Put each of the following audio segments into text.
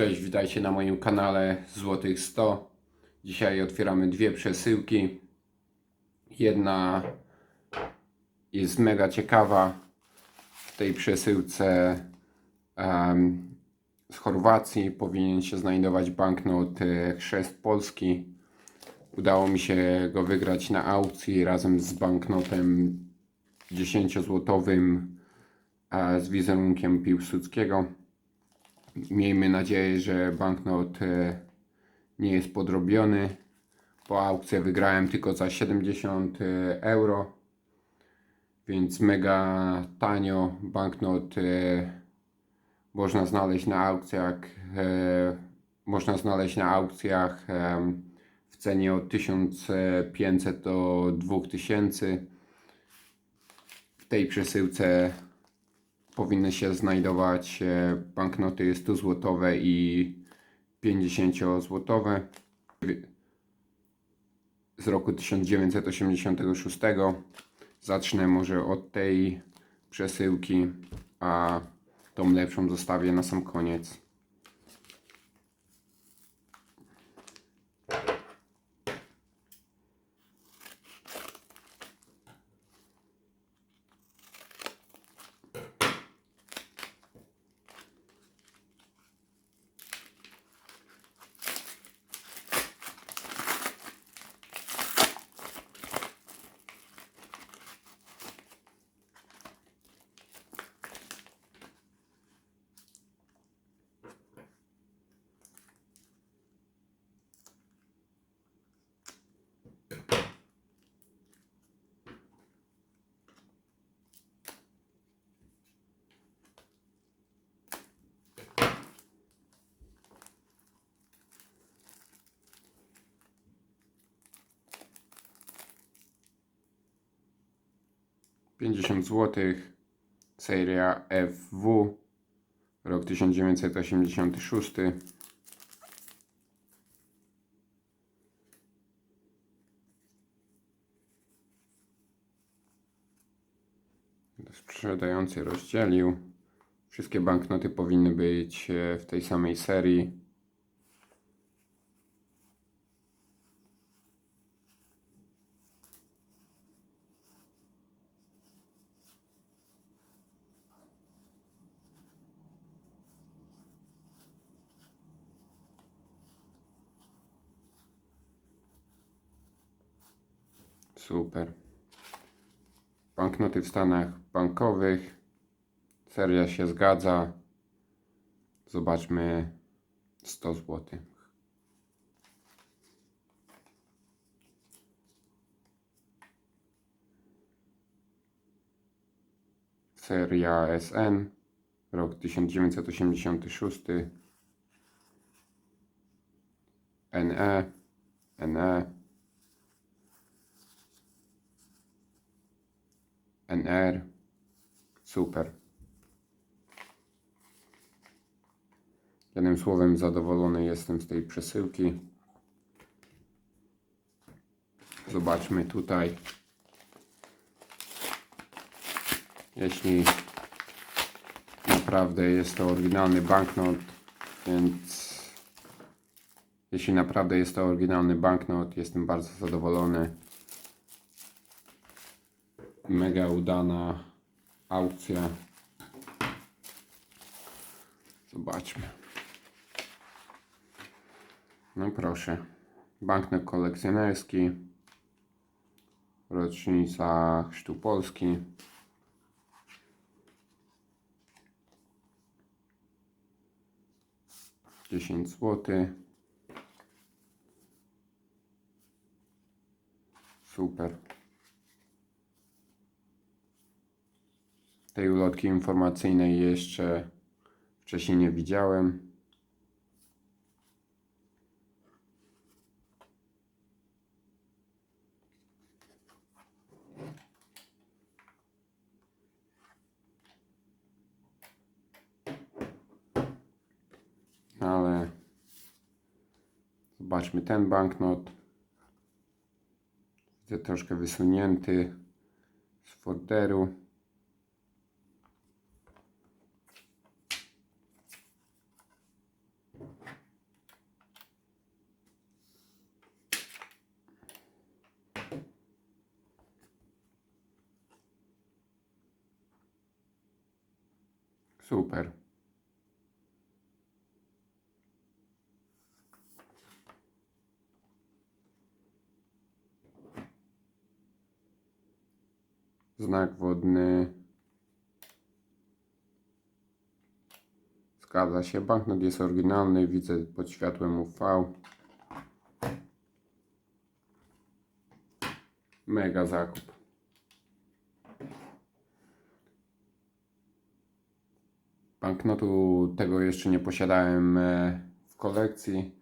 Cześć, witajcie na moim kanale Złotych 100. Dzisiaj otwieramy dwie przesyłki. Jedna jest mega ciekawa. W tej przesyłce em, z Chorwacji powinien się znajdować banknot e, Chrzest Polski. Udało mi się go wygrać na aukcji razem z banknotem 10-złotowym e, z wizerunkiem Piłsudskiego. Miejmy nadzieję, że banknot e, nie jest podrobiony. Po aukcji wygrałem tylko za 70 euro, więc mega tanio. Banknot e, można znaleźć na aukcjach. e, Można znaleźć na aukcjach w cenie od 1500 do 2000. W tej przesyłce powinny się znajdować e, banknoty 100 złotowe i 50 złotowe z roku 1986. Zacznę może od tej przesyłki, a tą lepszą zostawię na sam koniec. Pięćdziesiąt złotych, seria FW, rok 1986. Sprzedający rozdzielił. Wszystkie banknoty powinny być e, w tej samej serii. Super. Banknoty w Stanach bankowych. Seria się zgadza. Zobaczmy 100 zł. Seria SN. Rok 1986. NE. NE. NR. Super. Jednym słowem, zadowolony jestem z tej przesyłki. Zobaczmy tutaj. Jeśli naprawdę jest to oryginalny banknot, więc jeśli naprawdę jest to oryginalny banknot, jestem bardzo zadowolony mega udana aukcja. Zobaczmy. No proszę. Banknot kolekcjonerski. Rocznica Chrztu Polski. Dziesięć złotych. Super. Tej ulotki informacyjnej jeszcze wcześniej nie widziałem. Ale zobaczmy ten banknot. Widzę troszkę wysunięty z folderu. Super. Znak wodny. Zgadza się. Banknot jest oryginalny. Widzę pod światłem UV. Mega zakup. Banknotu tego jeszcze nie posiadałem e, w kolekcji,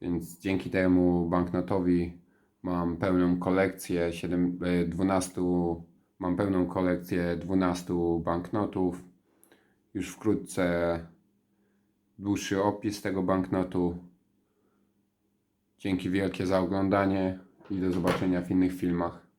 więc dzięki temu banknotowi mam pełną kolekcję 7, e, 12, mam pełną kolekcję 12 banknotów. Już wkrótce dłuższy opis tego banknotu. Dzięki wielkie za oglądanie i do zobaczenia w innych filmach.